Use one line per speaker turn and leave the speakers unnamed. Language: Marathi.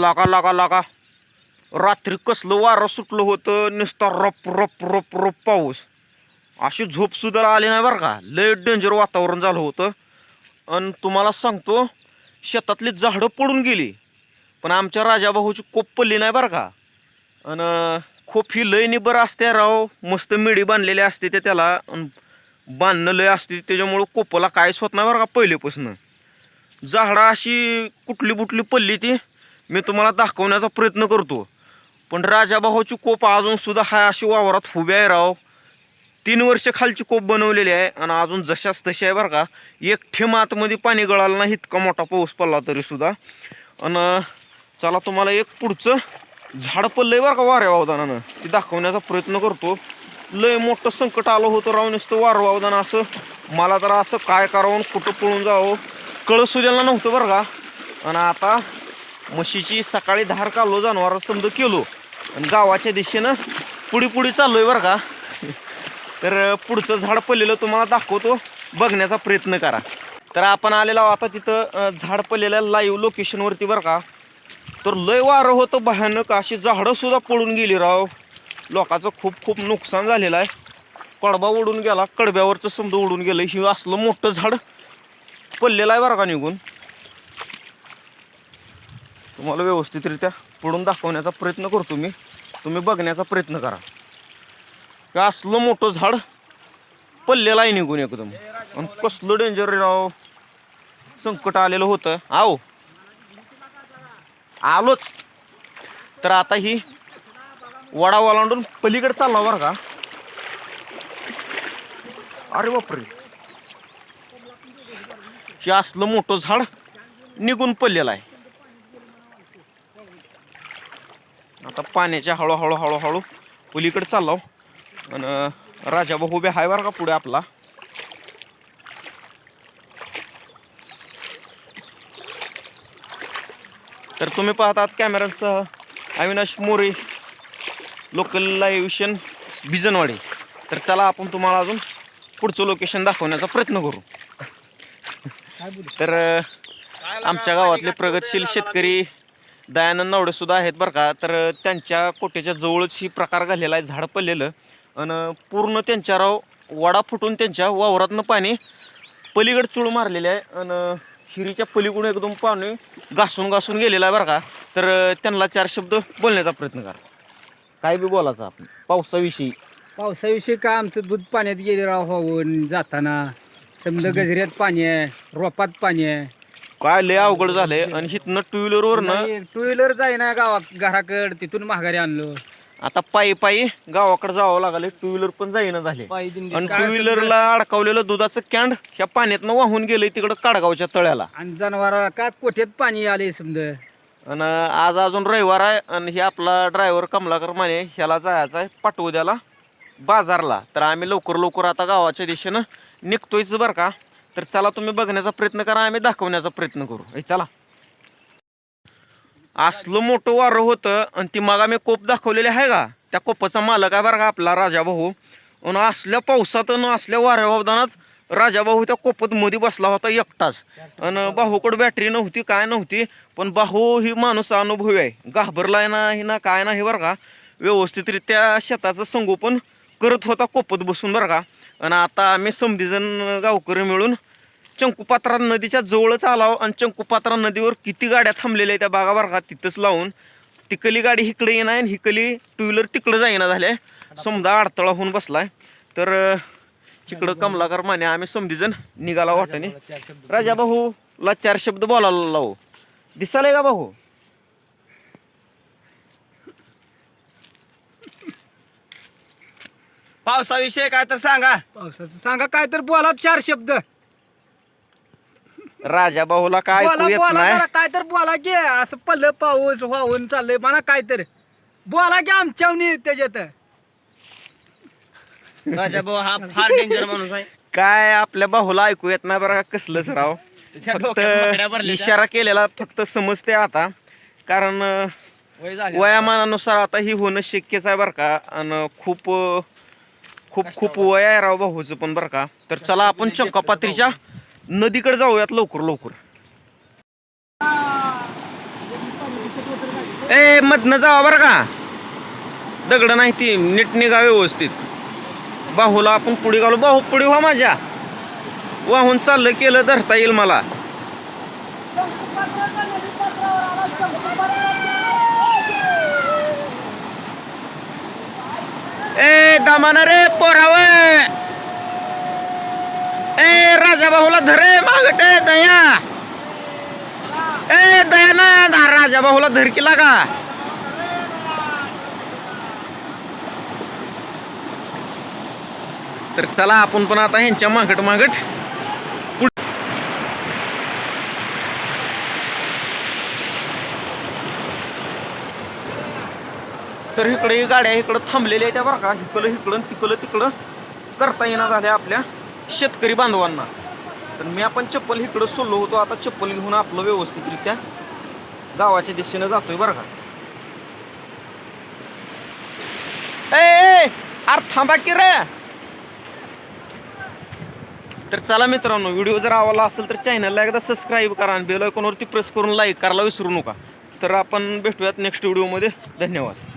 लागा लागा लागा. रात्री कसलं वारं सुटलं होतं नुसता रप रप रप रप पाऊस. अशी झोप सुद्धा आली नाही बरं का. लय डेंजर वातावरण झालं होतं. आणि तुम्हाला सांगतो शेतातली झाडं पडून गेली. पण आमच्या राजाभाऊची कोप पडली नाही बरं का. आणि खोप ही लय निबर असते राव. मस्त मिडी बांधलेली असते ते त्याला. बांधणं लय असते त्याच्यामुळं कोपला काहीच होत नाही बरं का पहिलेपासून. झाडं अशी कुठली बुटली पडली ती. मी तुम्हाला दाखवण्याचा प्रयत्न करतो. पण राजाभाऊची कोप अजून सुद्धा हाय अशी वावरात उभी आहे राव. तीन वर्ष खालची कोप बनवलेली आहे आणि अजून जशाच तशी आहे बरं का. एक ठेम आतमध्ये पाणी गळालं नाही इतका मोठा पाऊस पडला तरी सुद्धा. आणि चला तुम्हाला एक पुढचं झाड पडलंय बरं का वाऱ्या वावदानानं. ते दाखवण्याचा प्रयत्न करतो. लय मोठं संकट आलं होतं राव नुसतं वारं वावदान असं. मला तर असं काय करावं आणि कुठं पळून जावं. कळस सुद्याला नव्हतं बरं का. आणि आता म्हशीची सकाळी धार काढलो जनावर समजा केलो. आणि गावाच्या दिशेनं पुढी पुढी चाललोय बरं का. तर पुढचं झाड पडलेलं तुम्हाला दाखवतो. बघण्याचा प्रयत्न करा. तर आपण आलेलो आहोत आता तिथं झाड पडलेल्या लाईव्ह लोकेशनवरती बरं का. तर लय वारं होतं भयानक. अशी झाडंसुद्धा पडून गेली राव. लोकांचं खूप खूप नुकसान झालेलं आहे. कडबा उडून गेला कडब्यावरचं समजा उडून गेलं. ही असलं मोठं झाड पडलेलं आहे बरं का निघून. तुम्हाला व्यवस्थितरित्या पुढून दाखवण्याचा प्रयत्न करतो मी. तुम्ही बघण्याचा प्रयत्न करा. हे असलं मोठं झाड पडलेलं आहे निघून एकदम. आणि कसलं डेंजर राव. संकट आलेलं होतं. आहो आलोच. तर आता ही वडा ओलांडून पलीकडे चालला बरं का. अरे बापरे. हे असलं मोठं झाड निघून पडलेलं आहे. आता पाण्याच्या हळूहळू हळूहळू पलीकडे चाललो. आणि राजाभाऊ उभे आहे बरं का पुढे आपला? तर तुम्ही पाहतात कॅमेरासह अविनाश मोरे लोकल लाईव्हिशन बिजनवाडी. तर चला आपण तुम्हाला अजून पुढचं लोकेशन दाखवण्याचा प्रयत्न करू. तर आमच्या गावातले प्रगतशील शेतकरी दयानंद नावडे सुद्धा आहेत बरं का. तर त्यांच्या कोट्याच्या जवळच ही प्रकार घालेला आहे झाड पडलेलं. आणि पूर्ण त्यांच्या राव वडा फुटून त्यांच्या वावरातनं पाणी पलीकडे चूळ मारलेले आहे. आणि हिरीच्या पलीकडून एकदम पाणी घासून घासून गेलेलं आहे बरं का. तर त्यांना चार शब्द बोलण्याचा प्रयत्न करा. काय बी बोलायचं आपण. पावसाविषयी.
पावसाविषयी काय आमचं दूध पाण्यात गेले राव वाहून जाताना समजा गजऱ्यात पाणी आहे रोपात पाणी आहे.
काय लय अवघड झालंय. आणि हिथनं टू व्हीलरवरनं
टू व्हीलर जाईना गावात घराकड तिथून माघारी आणलो.
आता पायी पायी गावाकडे जावं लागलं टू व्हीलर पण जाईना झाले.
पायी दिंडी
आणि
काय
टू
समजा-
व्हीलरला अडकवलेलं दुधाचं कॅन्ड ह्या पाण्यातनं वाहून गेलंय तिकडं काडगावच्या तळ्याला.
आणि जनावर काय कोठ्यात पाणी आले समजा?
आणि आज अजून रविवार आहे आणि हे आपला ड्रायव्हर कमलाकर माने ह्याला जायचं आहे पाटवद्याला बाजारला. तर आम्ही लवकर लवकर आता गावाच्या दिशेनं निघतोयच बरं का. तर चला तुम्ही बघण्याचा प्रयत्न करा आम्ही दाखवण्याचा प्रयत्न करू. ए चला. असलं मोठं वारं होतं आणि ती मग आम्ही कोप दाखवलेली आहे का? त्या कोपाचा मालक आहे बरं का आपला राजाभाऊ आणि असल्या पावसात आणि असल्या वाऱ्या राजाभाऊ त्या कोपत मध्ये बसला होता एकटाच. आणि भाऊकडं बॅटरी नव्हती काय नव्हती पण भाऊ ही माणूस अनुभवी आहे. घाबरलाय नाही ना काय नाही बरं का. व्यवस्थितरित्या शेताचं संगोपन करत होता कोपत बसून बरं का. आणि आता आम्ही समधीजण गावकरी मिळून चंकुपात्रा नदीच्या जवळच आलाव आणि चंकुपात्रा नदीवर किती गाड्या थांबलेल्या आहेत त्या बागा बरं का तिथंच लावून. तिकली गाडी इकडे येणार आणि हिकली टू व्हीलर तिकडं जाईना झाल्या. समजा अडथळा होऊन बसलाय. तर इकडं कमलाकर माने आम्ही समधीजण निघाला वाटाने. राजा भाऊ ला चार शब्द बोलायला लावू. दिसाले का भाऊ?
पावसाविषयी काय तर सांगा.
पावसाचं सांगा काय तर बोला चार शब्द.
राजा भाऊला काय
बोला
ऐकू येत
बोला
नाही?
जरा काय तर बोला की असं पल्ल पाऊस वाहून चाललंय म्हणा काय तर बोला की आमच्यावनी त्याच्यात
राजा भाऊ हा फार डेंजर माणूस आहे.
काय आपल्या भाऊला ऐकू येत नाही बरं का कसलंच राव.
त्याच्या डोक्यात माकड्या
फक्त
भरल्या
इशारा केलेला फक्त समजते आता. कारण अं,
वय झाले
वयामानानुसार आता ही होणं शक्यच आहे बरं का. आणि खूप अं, खूप खूप वय आहे राव भाऊचं पण बरं का. तर चला आपण चंकापात्रीच्या नदीकडे जाऊयात लवकर लवकर. ए मधनं जावा बरं का. दगड नाही ती नीट निघा व्यवस्थित. बाहूला आपण पुढे घालू. बाहू पुढे व्हा माझ्या. वाहून चाललं केलं धरता येईल मला. ए रे पोराव. ए राजा बाहूला धरे मागटे दया. ए दया ना धा- राजा बाहूला धर केला का? तर चला आपण पण आता ह्यांच्या मागट मागट तर इकडे गाड्या इकडं थांबलेल्या आहेत त्या बरं का. इकडं इकडं तिकडं तिकडं करता येणार झाल्या आपल्या शेतकरी बांधवांना. तर मी आपण चप्पल इकडं सोडलो होतो. आता चप्पल घेऊन आपलं व्यवस्थितरित्या गावाच्या दिशेनं जातोय बरं का. ए, अरे थांबा की रे. तर चला मित्रांनो व्हिडिओ जर आवडला असेल तर चॅनलला एकदा सबस्क्राईब करा आणि बेल आयकॉनवरती प्रेस करून लाईक करायला विसरू नका. तर आपण भेटूयात नेक्स्ट व्हिडिओमध्ये धन्यवाद.